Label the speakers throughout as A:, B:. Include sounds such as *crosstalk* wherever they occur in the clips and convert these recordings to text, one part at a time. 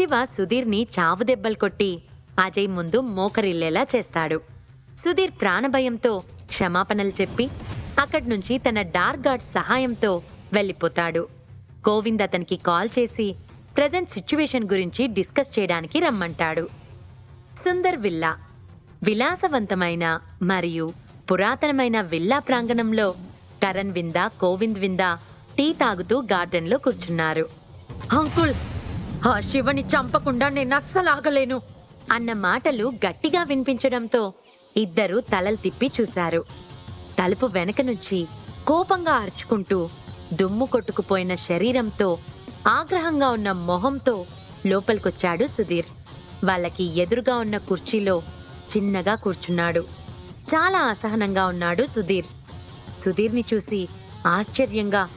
A: శివ సుధీర్ని చావు దెబ్బలు కొట్టి అజయ్ ముందు మోకరిల్లేలా చేస్తాడు. సుధీర్ ప్రాణభయంతో క్షమాపణలు చెప్పి అక్కడి నుంచి తన డార్క్ గార్డ్ సహాయంతో వెళ్ళిపోతాడు. గోవింద్ అతనికి కాల్ చేసి ప్రజెంట్ సిచ్యువేషన్ గురించి డిస్కస్ చేయడానికి రమ్మంటాడు. సుందర్ విల్లా. విలాసవంతమైన మరియు పురాతనమైన విల్లా ప్రాంగణంలో కరణ్ విందా కోవింద్ విందా టీ తాగుతూ గార్డెన్లో కూర్చున్నారు. అంకుల్ ఆ శివని చంపకుండా నేను అస్సలు ఆగలేను అన్న మాటలు గట్టిగా వినిపించడంతో ఇద్దరూ తలలు తిప్పి చూశారు. తలుపు వెనక నుంచి కోపంగా అరుచుకుంటూ దుమ్ము కొట్టుకుపోయిన శరీరంతో ఆగ్రహంగా ఉన్న మొహంతో లోపలికొచ్చాడు సుధీర్. వాళ్ళకి ఎదురుగా ఉన్న కుర్చీలో చిన్నగా కూర్చున్నాడు. చాలా అసహనంగా ఉన్నాడు సుధీర్. సుధీర్ని చూసి ఆశ్చర్యంగా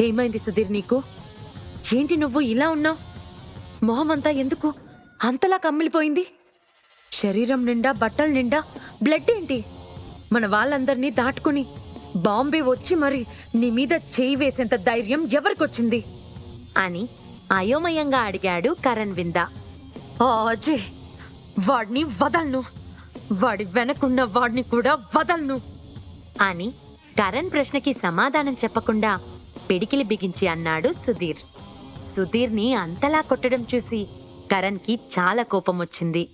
A: ఏమైంది సుధీర్ నీకు? ఏంటి నువ్వు ఇలా ఉన్నావు? మొహమంతా ఎందుకు? అంతలా కమ్మిలిపోయింది? శరీరం నిండా బట్టల నిండా బ్లడ్ ఏంటి? మన వాళ్ళందరినీ దాటుకుని బాంబే వచ్చి మరి నీ మీద చేయి వేసేంత ధైర్యం ఎవరికొచ్చింది? అని అయోమయంగా అడిగాడు కరణ్ విందా. "ఆ అజయ్ వాడిని వదలను. వాడి వెనకున్న వాడిని కూడా వదలను. అని కరణ్ ప్రశ్నకి సమాధానం చెప్పకుండా పిడికిలి బిగించి అన్నాడు సుధీర్. సుధీర్ని అంతలా కొట్టడం చూసి కరణ్కి చాలా కోపం వచ్చింది.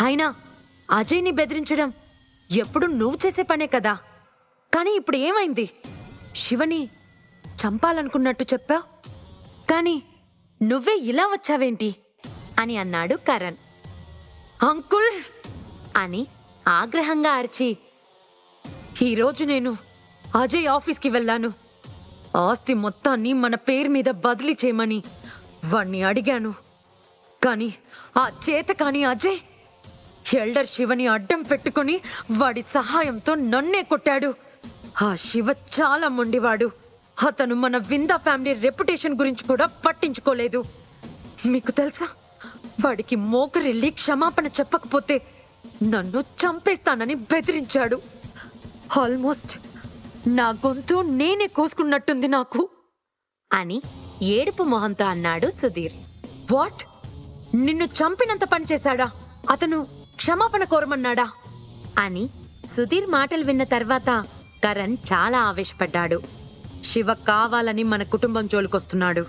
A: అయినా అజయ్ని బెదిరించడం ఎప్పుడు నువ్వు చేసే పనే కదా? కానీ ఇప్పుడు ఏమైంది? శివని చంపాలనుకున్నట్టు చెప్పావు? కానీ నువ్వే ఇలా వచ్చావేంటి? అని అన్నాడు కరణ్. అంకుల్! అని ఆగ్రహంగా అరిచి ఈరోజు నేను అజయ్ ఆఫీస్కి వెళ్ళాను. ఆస్తి మొత్తాన్ని మన పేరు మీద బదిలీ చేయమని వాణ్ణి అడిగాను. కానీ ఆ చేత కాని అజయ్ ఎల్డర్ శివని అడ్డం పెట్టుకుని వాడి సహాయంతో నన్నే కొట్టాడు. ఆ శివ చాలా మొండివాడు. అతను మన విందా ఫ్యామిలీ రెప్యుటేషన్ గురించి కూడా పట్టించుకోలేదు. మీకు తెలుసా? వాడికి మోకరెళ్ళి క్షమాపణ చెప్పకపోతే నన్ను చంపేస్తానని బెదిరించాడు. ఆల్మోస్ట్ నా గొంతు నేనే కోసుకున్నట్టుంది నాకు. అని ఏడుపు మొహంతో అన్నాడు సుధీర్. వాట్? నిన్ను చంపినంత పనిచేశాడా అతను క్షమాపణ కోరమన్నాడా? అని సుధీర్ మాటలు విన్న తర్వాత కరణ్ చాలా ఆవేశపడ్డాడు. శివ కావాలని మన కుటుంబం జోలికొస్తున్నాడు.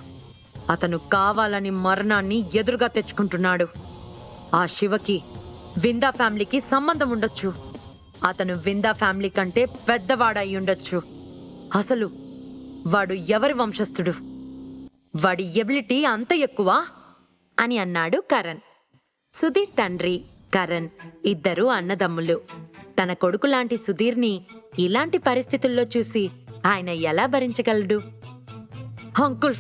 A: అతను కావాలని మరణాన్ని ఎదురుగా తెచ్చుకుంటున్నాడు. ఆ శివకి విందా ఫ్యామిలీకి సంబంధం ఉండొచ్చు. అతను విందా ఫ్యామిలీ కంటే పెద్దవాడయి ఉండొచ్చు అసలు వాడు ఎవరి వంశస్థుడు? వాడి ఎబిలిటీ అంత ఎక్కువ? అని అన్నాడు కరణ్. సుధీర్ తండ్రి కరణ్ ఇద్దరు అన్నదమ్ములు. తన కొడుకు లాంటి సుధీర్ని ఇలాంటి పరిస్థితుల్లో చూసి ఆయన ఎలా భరించగలడు? అంకుల్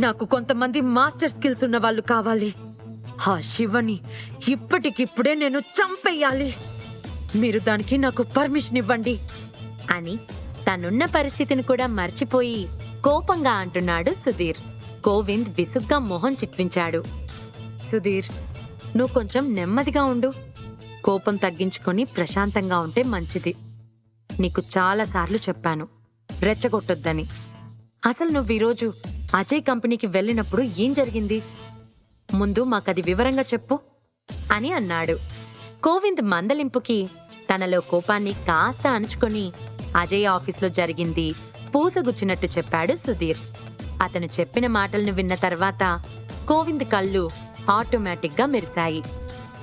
A: నాకు కొంతమంది మాస్టర్ స్కిల్స్ ఉన్న వాళ్ళు కావాలి. ఆ శివని ఇప్పటికిప్పుడే నేను చంపేయాలి. మీరు దానికి నాకు పర్మిషన్ ఇవ్వండి అని తనున్న పరిస్థితిని కూడా మర్చిపోయి కోపంగా అంటున్నాడు సుధీర్. గోవింద్ విసుగ్గా మొహం చిట్లించాడు. సుధీర్ నువ్వు కొంచెం నెమ్మదిగా ఉండు. కోపం తగ్గించుకొని ప్రశాంతంగా ఉంటే మంచిది. నీకు చాలాసార్లు చెప్పాను రెచ్చగొట్టొద్దని. అసలు నువ్వు ఈరోజు అజయ్ కంపెనీకి వెళ్ళినప్పుడు ఏం జరిగింది? ముందు మాకది వివరంగా చెప్పు అని అన్నాడు. కోవింద్ మందలింపుకి తనలో కోపాన్ని కాస్త అంచుకొని అజయ్ ఆఫీస్లో జరిగింది పూసగుచ్చినట్టు చెప్పాడు సుధీర్. అతను చెప్పిన మాటలను విన్న తర్వాత కోవింద్ కళ్ళు ఆటోమేటిక్గా మెరిశాయి.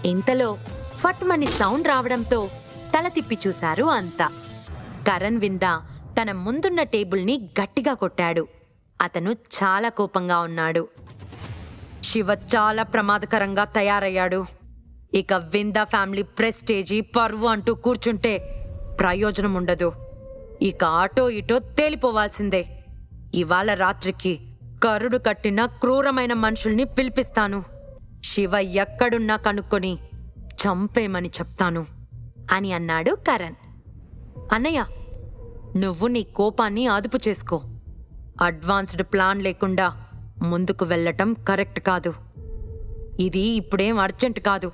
A: ఇంతలో ఫట్మని సౌండ్ రావడంతో తల తిప్పి చూశారు అంతా. కరణ్ వింద తన ముందున్న టేబుల్ని గట్టిగా కొట్టాడు. అతను చాలా కోపంగా ఉన్నాడు. శివ చాలా ప్రమాదకరంగా తయారయ్యాడు. ఇక విందా ఫ్యామిలీ ప్రెస్టేజీ పర్వు అంటూ కూర్చుంటే ప్రయోజనం ఉండదు ఇక ఆటో ఇటో తేలిపోవాల్సిందే. ఇవాళ రాత్రికి కరుడు కట్టిన క్రూరమైన మనుషుల్ని పిలిపిస్తాను. శివ ఎక్కడున్నా కనుక్కొని చంపేమని చెప్తాను అని అన్నాడు కరణ్. అన్నయ్య నువ్వు నీ కోపాన్ని అదుపు చేసుకో. అడ్వాన్స్డ్ ప్లాన్ లేకుండా ముందుకు వెళ్ళటం కరెక్ట్ కాదు. ఇది ఇప్పుడేం అర్జెంట్ కాదు.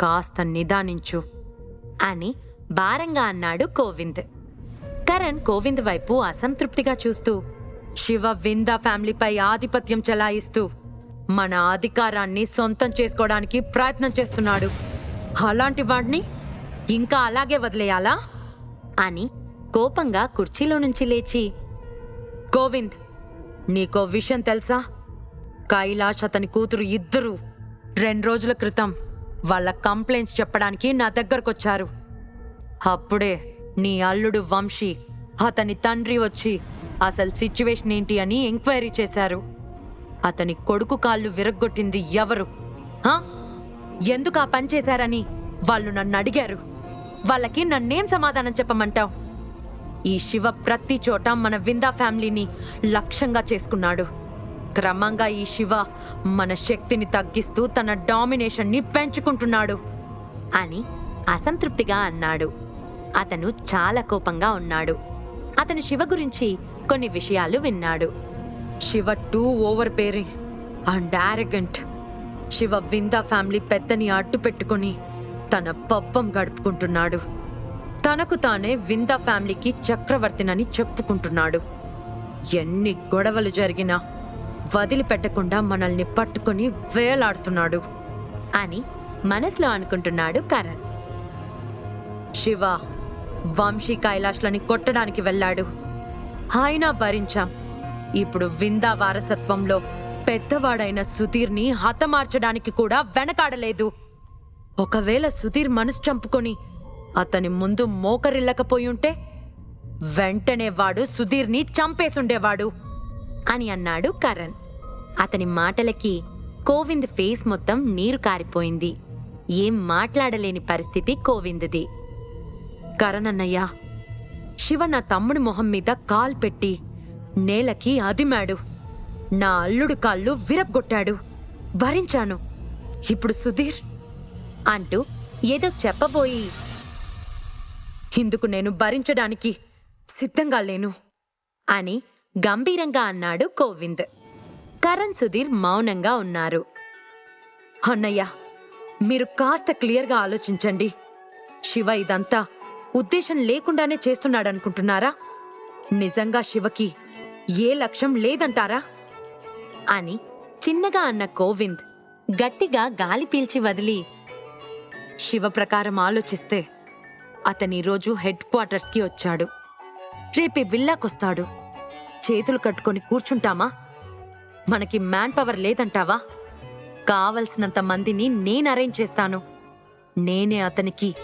A: కాస్త నిదానించు అని భారంగా అన్నాడు కోవింద్ కరణ్ కోవింద్ వైపు అసంతృప్తిగా చూస్తూ శివ విందా ఫ్యామిలీపై ఆధిపత్యం చెలాయిస్తూ మన అధికారాన్ని సొంతం చేసుకోవడానికి ప్రయత్నం చేస్తున్నాడు. అలాంటి వాడిని ఇంకా అలాగే వదిలేయాలా? అని కోపంగా కుర్చీలో నుంచి లేచి గోవింద్ నీకో విషయం తెలుసా? కైలాష్ అతని కూతురు ఇద్దరు రెండు రోజుల క్రితం వాళ్ళ కంప్లైంట్స్ చెప్పడానికి నా దగ్గరకొచ్చారు. అప్పుడే నీ అల్లుడు వంశీ అతని తండ్రి వచ్చి అసలు సిచ్యువేషన్ ఏంటి అని ఎంక్వైరీ చేశారు. అతని కొడుకు కాళ్ళు విరగ్గొట్టింది ఎవరు? ఎందుకు ఆ పని చేశారని వాళ్ళు నన్ను అడిగారు. వాళ్ళకి నన్నేం సమాధానం చెప్పమంటావు? ఈ శివ ప్రతి చోట మన విందా ఫ్యామిలీని లక్ష్యంగా చేసుకున్నాడు. క్రమంగా ఈ శివ మన శక్తిని తగ్గిస్తూ తన డామినేషన్ని పెంచుకుంటున్నాడు అని అసంతృప్తిగా అన్నాడు. అతను చాలా కోపంగా ఉన్నాడు. అతను శివ గురించి కొన్ని విషయాలు విన్నాడు. Shiva too overbearing and arrogant Shiva Vinda family పెద్దని అడ్డు పెట్టుకుని తన పబ్బం గడుపుకుంటున్నాడు. తనకు తానే విందా ఫ్యామిలీకి చక్రవర్తినని చెప్పుకుంటున్నాడు. ఎన్ని గొడవలు జరిగినా వదిలిపెట్టకుండా మనల్ని పట్టుకొని వేలాడుతున్నాడు అని మనసులో అనుకుంటున్నాడు కరణ్. శివ వంశీ కైలాష్లని కొట్టడానికి వెళ్ళాడు. అయినా భరించాం. ఇప్పుడు విందా వారసత్వంలో పెద్దవాడైన సుధీర్ని హతమార్చడానికి కూడా వెనకాడలేదు. ఒకవేళ సుధీర్ మనసు చంపుకొని అతని ముందు మోకరిల్లకపోయుంటే వెంటనే వాడు సుధీర్ని చంపేసుండేవాడు. అని అన్నాడు కరణ్. అతని మాటలకి కోవింద్ ఫేస్ మొత్తం నీరు కారిపోయింది. ఏం మాట్లాడలేని పరిస్థితి కోవింద్ది. కరణ్ అన్నయ్య శివ నా తమ్ముడి మొహం మీద కాల్ పెట్టి నేలకి అదిమాడు. నా అల్లుడు కాళ్ళు విరగ్గొట్టాడు. భరించాను ఇప్పుడు సుధీర్ అంటూ ఏదో చెప్పబోయి ఇందుకు నేను భరించడానికి సిద్ధంగా లేను అని గంభీరంగా అన్నాడు కోవింద్. కరణ్ సుధీర్ మౌనంగా ఉన్నారు. అన్నయ్య మీరు కాస్త క్లియర్గా ఆలోచించండి. శివ ఇదంతా ఉద్దేశం లేకుండానే చేస్తున్నాడనుకుంటున్నారా? నిజంగా శివకి ఏ లక్ష్యం లేదంటారా? అని చిన్నగా అన్న కోవింద్ గట్టిగా గాలి పీల్చి వదిలి శివ ప్రకారం ఆలోచిస్తే అతని రోజు హెడ్ క్వార్టర్స్కి వచ్చాడు. రేపే విల్లాకొస్తాడు. చేతులు కట్టుకొని కూర్చుంటామా? మనకి మ్యాన్ పవర్ లేదంటావా? కావలసినంత మందిని నేను అరేంజ్ చేస్తాను. నేనే అతనికి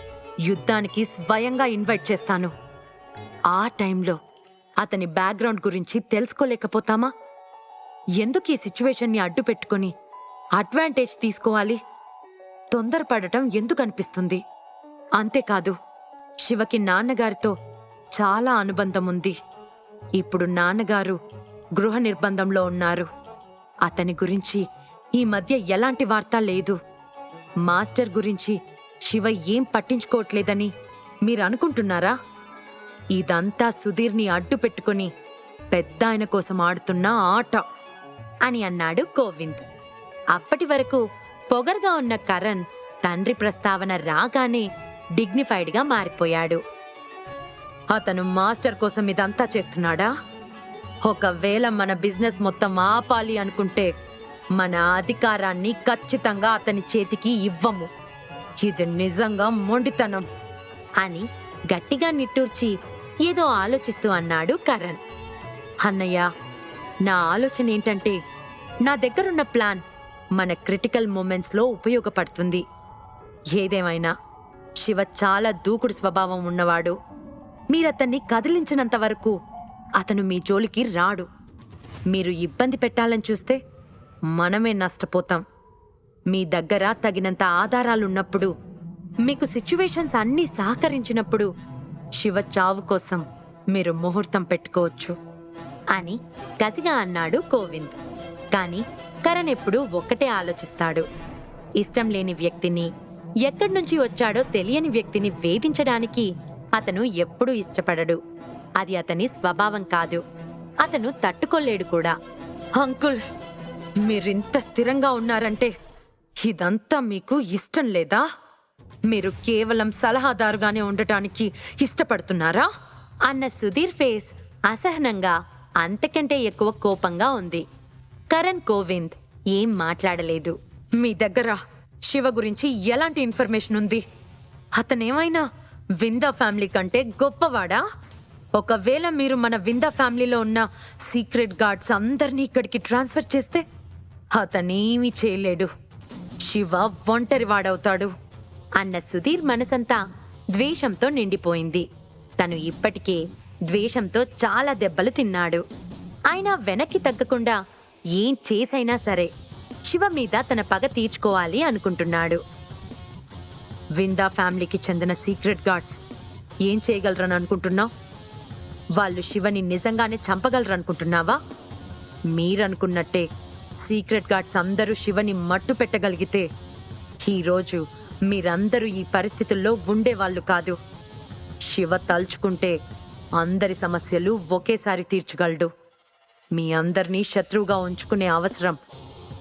A: యుద్ధానికి స్వయంగా ఇన్వైట్ చేస్తాను. ఆ టైంలో అతని బ్యాక్గ్రౌండ్ గురించి తెలుసుకోలేకపోతామా? ఎందుకు ఈ సిచ్యువేషన్ని అడ్డు పెట్టుకుని అడ్వాంటేజ్ తీసుకోవాలి? తొందరపడటం ఎందుకు అనిపిస్తుంది అంతేకాదు శివకి నాన్నగారితో చాలా అనుబంధం ఉంది ఇప్పుడు నాన్నగారు గృహ నిర్బంధంలో ఉన్నారు. అతని గురించి ఈ మధ్య ఎలాంటి వార్త లేదు. మాస్టర్ గురించి శివ ఏం పట్టించుకోవట్లేదని మీరు అనుకుంటున్నారా? ఇదంతా సుధీర్ని అడ్డు పెట్టుకుని పెద్ద ఆయన కోసం ఆడుతున్న ఆట అని అన్నాడు కోవింద్ అప్పటి వరకు పొగరుగా ఉన్న కరణ్ తండ్రి ప్రస్తావన రాగానే డిగ్నిఫైడ్గా మారిపోయాడు. అతను మాస్టర్ కోసం ఇదంతా చేస్తున్నాడా? ఒకవేళ మన బిజినెస్ మొత్తం ఆపాలి అనుకుంటే మన అధికారాన్ని ఖచ్చితంగా అతని చేతికి ఇవ్వము. ఇది నిజంగా మొండితనం అని గట్టిగా నిట్టూర్చి ఏదో ఆలోచిస్తూ అన్నాడు కరణ్. అన్నయ్య నా ఆలోచన ఏంటంటే నా దగ్గరున్న ప్లాన్ మన క్రిటికల్ మూమెంట్స్లో ఉపయోగపడుతుంది. ఏదేమైనా శివ చాలా దూకుడు స్వభావం ఉన్నవాడు. మీరతన్ని కదిలించినంత వరకు అతను మీ జోలికి రాడు. మీరు ఇబ్బంది పెట్టాలని చూస్తే మనమే నష్టపోతాం. మీ దగ్గర తగినంత ఆధారాలున్నప్పుడు మీకు సిచ్యువేషన్స్ అన్నీ సహకరించినప్పుడు శివ చావు కోసం మీరు ముహూర్తం పెట్టుకోవచ్చు. అని కసిగా అన్నాడు కోవింద్ కాని కరణ్ ఎప్పుడు ఒక్కటే ఆలోచిస్తాడు. ఇష్టం లేని వ్యక్తిని ఎక్కడి నుంచి వచ్చాడో తెలియని వ్యక్తిని వేధించడానికి అతను ఎప్పుడూ ఇష్టపడడు. అది అతని స్వభావం కాదు. అతను తట్టుకోలేడు కూడా. అంకుల్ మీరింత స్థిరంగా ఉన్నారంటే ఇదంతా మీకు ఇష్టం లేదా? మీరు కేవలం సలహాదారుగానే ఉండటానికి ఇష్టపడుతున్నారా? అన్న సుధీర్ ఫేస్ అసహనంగా అంతకంటే ఎక్కువ కోపంగా ఉంది. కరణ్ కోవింద్ ఏం మాట్లాడలేదు.
B: మీ దగ్గర శివ గురించి ఎలాంటి ఇన్ఫర్మేషన్ ఉంది? అతనేమైనా విందా ఫ్యామిలీ కంటే గొప్పవాడా? ఒకవేళ మీరు మన విందా ఫ్యామిలీలో ఉన్న సీక్రెట్ గార్డ్స్ అందరినీ ఇక్కడికి ట్రాన్స్ఫర్ చేస్తే అతనేమీ చేయలేడు. శివ ఒంటరి వాడవుతాడు.
A: అన్న సుధీర్ మనసంతా ద్వేషంతో నిండిపోయింది. తను ఇప్పటికే ద్వేషంతో చాలా దెబ్బలు తిన్నాడు. అయినా వెనక్కి తగ్గకుండా ఏం చేసైనా సరే శివ మీద తన పగ తీర్చుకోవాలి అనుకుంటున్నాడు.
B: విందా ఫ్యామిలీకి చెందిన సీక్రెట్ గార్డ్స్. ఏం చేయగలరని అనుకుంటున్నావు? వాళ్ళు శివని నిజంగానే చంపగలరనుకుంటున్నావా? మీరనుకున్నట్టే సీక్రెట్ గార్డ్స్ అందరూ శివని మట్టు పెట్టగలిగితే ఈరోజు మీరందరూ ఈ పరిస్థితుల్లో ఉండేవాళ్ళు కాదు. శివ తలుచుకుంటే అందరి సమస్యలు ఒకేసారి తీర్చగలడు. మీ అందరినీ శత్రువుగా ఉంచుకునే అవసరం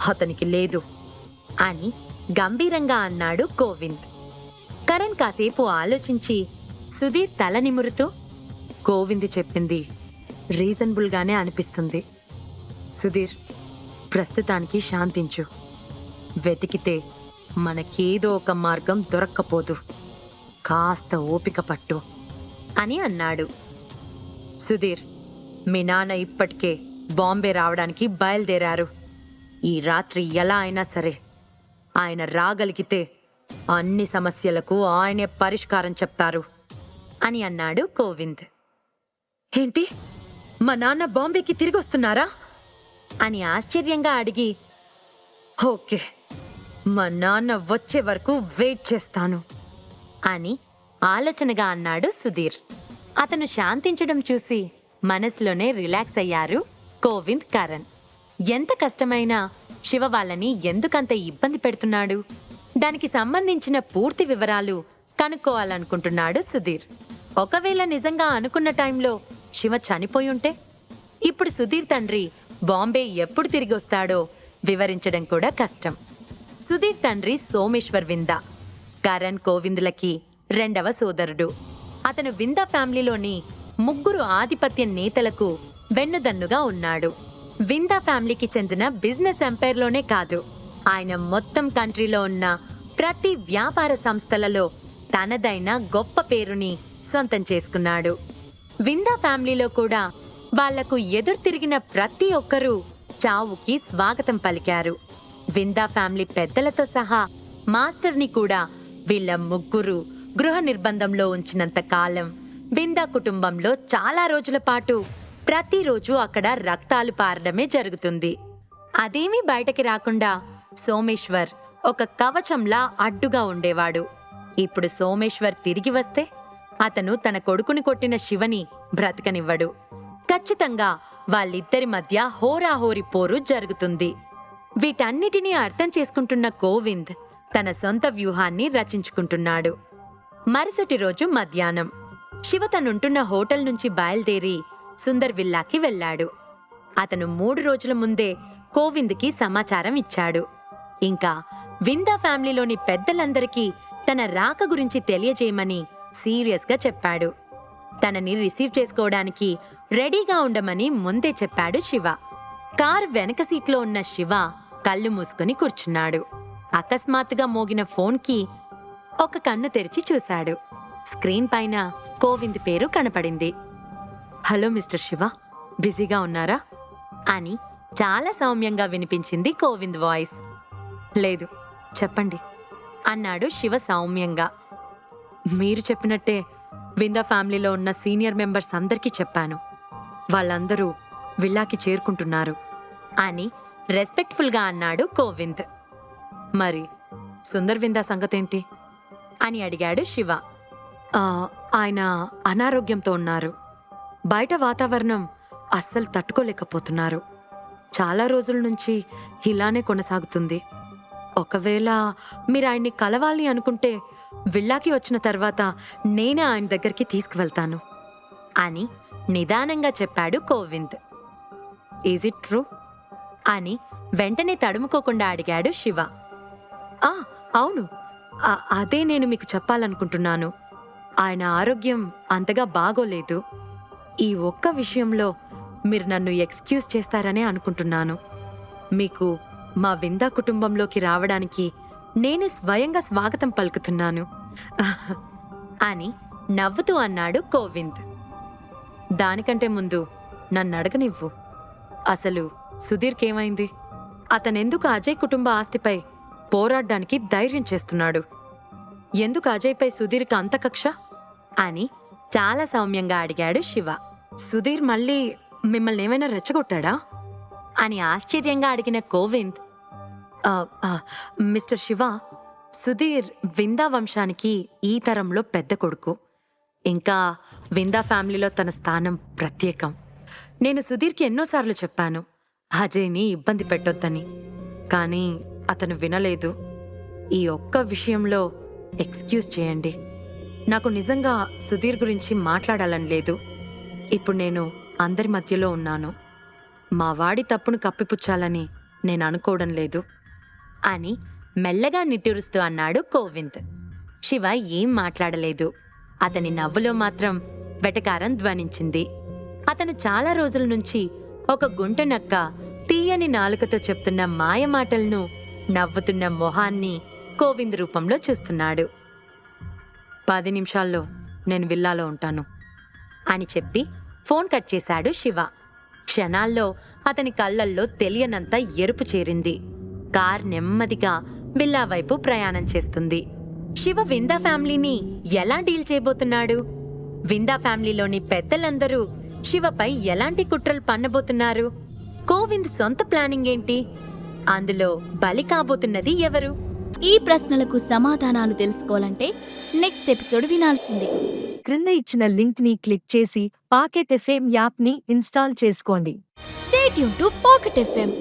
B: అతనికి లేదు.
A: అని గంభీరంగా అన్నాడు కోవింద్. కరణ్ కాసేపు ఆలోచించి సుధీర్ తల నిమురుతూ
B: గోవింద్ చెప్పింది రీజనబుల్గానే అనిపిస్తుంది. సుధీర్ ప్రస్తుతానికి శాంతించు. వెతికితే మనకేదో ఒక మార్గం దొరక్కపోదు. కాస్త ఓపిక పట్టు
A: అని అన్నాడు.
B: సుధీర్ మీ నాన్న ఇప్పటికే బాంబే రావడానికి బయలుదేరారు. ఈ రాత్రి ఎలా అయినా సరే ఆయన రాగలిగితే అన్ని సమస్యలకు ఆయనే పరిష్కారం చెప్తారు
A: అని అన్నాడు కోవింద్
B: ఏంటి? మా నాన్న బాంబేకి తిరిగి వస్తున్నారా
A: అని ఆశ్చర్యంగా అడిగి
B: ఓకే మా నాన్న వచ్చే వరకు వెయిట్ చేస్తాను
A: అని ఆలోచనగా అన్నాడు సుధీర్. అతను శాంతించడం చూసి మనసులోనే రిలాక్స్ అయ్యారు కోవింద్ కరణ్. ఎంత కష్టమైనా శివ వాళ్ళని ఎందుకంత ఇబ్బంది పెడుతున్నాడు? దానికి సంబంధించిన పూర్తి వివరాలు కనుక్కోవాలనుకుంటున్నాడు సుధీర్. ఒకవేళ నిజంగా అనుకున్న టైంలో శివ చనిపోయి ఉంటే? ఇప్పుడు సుధీర్ తండ్రి బాంబే ఎప్పుడు తిరిగి వస్తాడో వివరించడం కూడా కష్టం. సుధీర్ తండ్రి సోమేశ్వర్ విందా కరణ్ కోవిందులకి రెండవ సోదరుడు. అతను విందా ఫ్యామిలీలోని ముగ్గురు ఆధిపత్య నేతలకు వెన్నుదన్నుగా ఉన్నాడు. విందా ఫ్యామిలీకి చెందిన బిజినెస్ ఎంపైర్లోనే కాదు. ఆయన మొత్తం కంట్రీలో ఉన్న ప్రతి వ్యాపార సంస్థలలో తనదైన గొప్ప పేరుని సొంతం చేసుకున్నాడు. విందా ఫ్యామిలీలో కూడా వాళ్ళకు ఎదురు తిరిగిన ప్రతి ఒక్కరూ చావుకి స్వాగతం పలికారు. విందా ఫ్యామిలీ పెద్దలతో సహా మాస్టర్ని కూడా వీళ్ళ ముగ్గురు గృహ నిర్బంధంలో ఉంచినంత కాలం విందా కుటుంబంలో చాలా రోజుల పాటు ప్రతిరోజు అక్కడ రక్తాలు పారడమే జరుగుతుంది. అదేమీ బయటకి రాకుండా సోమేశ్వర్ ఒక కవచంలా అడ్డుగా ఉండేవాడు. ఇప్పుడు సోమేశ్వర్ తిరిగి వస్తే అతను తన కొడుకుని కొట్టిన శివని బ్రతకనివ్వడు. ఖచ్చితంగా వాళ్ళిద్దరి మధ్య హోరాహోరి పోరు జరుగుతుంది. వీటన్నిటినీ అర్థం చేసుకుంటున్న గోవింద్ తన సొంత వ్యూహాన్ని రచించుకుంటున్నాడు. మరుసటి రోజు మధ్యాహ్నం శివ తనుంటున్న హోటల్ నుంచి బయలుదేరి సుందర్ విల్లాకి వెళ్ళాడు. అతను మూడు రోజుల ముందే కోవింద్కి సమాచారం ఇచ్చాడు. ఇంకా విందా ఫ్యామిలీలోని పెద్దలందరికీ తన రాక గురించి తెలియజేయమని సీరియస్గా చెప్పాడు. తనని రిసీవ్ చేసుకోవడానికి రెడీగా ఉండమని ముందే చెప్పాడు శివ. కార్ వెనక సీట్లో ఉన్న శివ కళ్ళు మూసుకుని కూర్చున్నాడు. అకస్మాత్తుగా మోగిన ఫోన్కి ఒక కన్ను తెరిచి చూశాడు. స్క్రీన్ పైన కోవింద్ పేరు కనపడింది. హలో మిస్టర్ శివ బిజీగా ఉన్నారా? అని చాలా సౌమ్యంగా వినిపించింది కోవింద్ వాయిస్. లేదు చెప్పండి. అన్నాడు శివ సౌమ్యంగా. మీరు చెప్పినట్టే విందా ఫ్యామిలీలో ఉన్న సీనియర్ మెంబర్స్ అందరికీ చెప్పాను. వాళ్ళందరూ విల్లాకి చేరుకుంటున్నారు అని రెస్పెక్ట్ఫుల్గా అన్నాడు కోవింద్. మరి సుందర్ విందా సంగతేంటి? అని అడిగాడు శివ. ఆయన అనారోగ్యంతో ఉన్నారు. బయట వాతావరణం అస్సలు తట్టుకోలేకపోతున్నారు. చాలా రోజుల నుంచి ఇలానే కొనసాగుతుంది. ఒకవేళ మీరు ఆయన్ని కలవాలి అనుకుంటే విల్లాకి వచ్చిన తర్వాత నేనే ఆయన దగ్గరికి తీసుకువెళ్తాను అని నిదానంగా చెప్పాడు కోవింద్. ఈజ్ ఇట్ ట్రూ అని వెంటనే తడుముకోకుండా అడిగాడు శివ. ఆ అవును. అదే నేను మీకు చెప్పాలనుకుంటున్నాను. ఆయన ఆరోగ్యం అంతగా బాగోలేదు. ఈ ఒక్క విషయంలో మీరు నన్ను ఎక్స్క్యూజ్ చేస్తారనే అనుకుంటున్నాను. మీకు
B: మా విందా కుటుంబంలోకి రావడానికి నేనే స్వయంగా స్వాగతం పలుకుతున్నాను. *laughs*
A: అని నవ్వుతూ అన్నాడు కోవింద్
B: దానికంటే ముందు నన్ను అడగనివ్వు అసలు సుధీర్కేమైంది? అతనెందుకు అజయ్ కుటుంబ ఆస్తిపై పోరాడ్డానికి ధైర్యం చేస్తున్నాడు? ఎందుకు అజయ్పై సుధీర్కి అంత కక్ష?
A: అని చాలా సౌమ్యంగా అడిగాడు శివ.
B: సుధీర్ మళ్ళీ మిమ్మల్ని ఏమైనా రెచ్చగొట్టాడా?
A: అని ఆశ్చర్యంగా అడిగిన కోవింద్
B: మిస్టర్ శివ సుధీర్ విందా వంశానికి ఈ తరంలో పెద్ద కొడుకు. ఇంకా విందా ఫ్యామిలీలో తన స్థానం ప్రత్యేకం. నేను సుధీర్కి ఎన్నోసార్లు చెప్పాను అజయ్ని ఇబ్బంది పెట్టొద్దని. కానీ అతను వినలేదు. ఈ ఒక్క విషయంలో ఎక్స్క్యూజ్ చేయండి. నాకు నిజంగా సుధీర్ గురించి మాట్లాడాలని లేదు. ఇప్పుడు నేను అందరి మధ్యలో ఉన్నాను. మా వాడి తప్పును కప్పిపుచ్చాలని నేను అనుకోవడం లేదు.
A: అని మెల్లగా నిట్టూరుస్తూ అన్నాడు కోవింద్ శివ ఏం మాట్లాడలేదు. అతని నవ్వులో మాత్రం వెటకారం ధ్వనించింది. అతను చాలా రోజుల నుంచి ఒక గుంట నక్క తీయని నాలుకతో చెప్తున్న మాయ మాటలను నవ్వుతున్న మొహాన్ని కోవింద్ రూపంలో చూస్తున్నాడు.
B: పది నిమిషాల్లో నేను విల్లాలో ఉంటాను
A: అని చెప్పి ఫోన్ కట్ చేశాడు శివ. క్షణాల్లో అతని కళ్ళల్లో తెలియనంత ఎరుపు చేరింది. కార్ నెమ్మదిగా విల్లా వైపు ప్రయాణం చేస్తుంది. శివ విందా ఫ్యామిలీని ఎలా డీల్ చేయబోతున్నాడు? విందా ఫ్యామిలీలోని పెద్దలందరూ శివపై ఎలాంటి కుట్రలు పన్నబోతున్నారు? కోవింద్ సొంత ప్లానింగ్ ఏంటి? అందులో బలి కాబోతున్నది ఎవరు?
C: ఈ ప్రశ్నలకు సమాధానాలు తెలుసుకోవాలంటే నెక్స్ట్ ఎపిసోడ్ వినాల్సిందే.
D: క్రింద ఇచ్చిన లింక్ని క్లిక్ చేసి పాకెట్ ఎఫ్ఎం యాప్ని ఇన్స్టాల్ చేసుకోండి.
C: స్టేట్ యూన్ టు పాకెట్ ఎఫ్ఎం.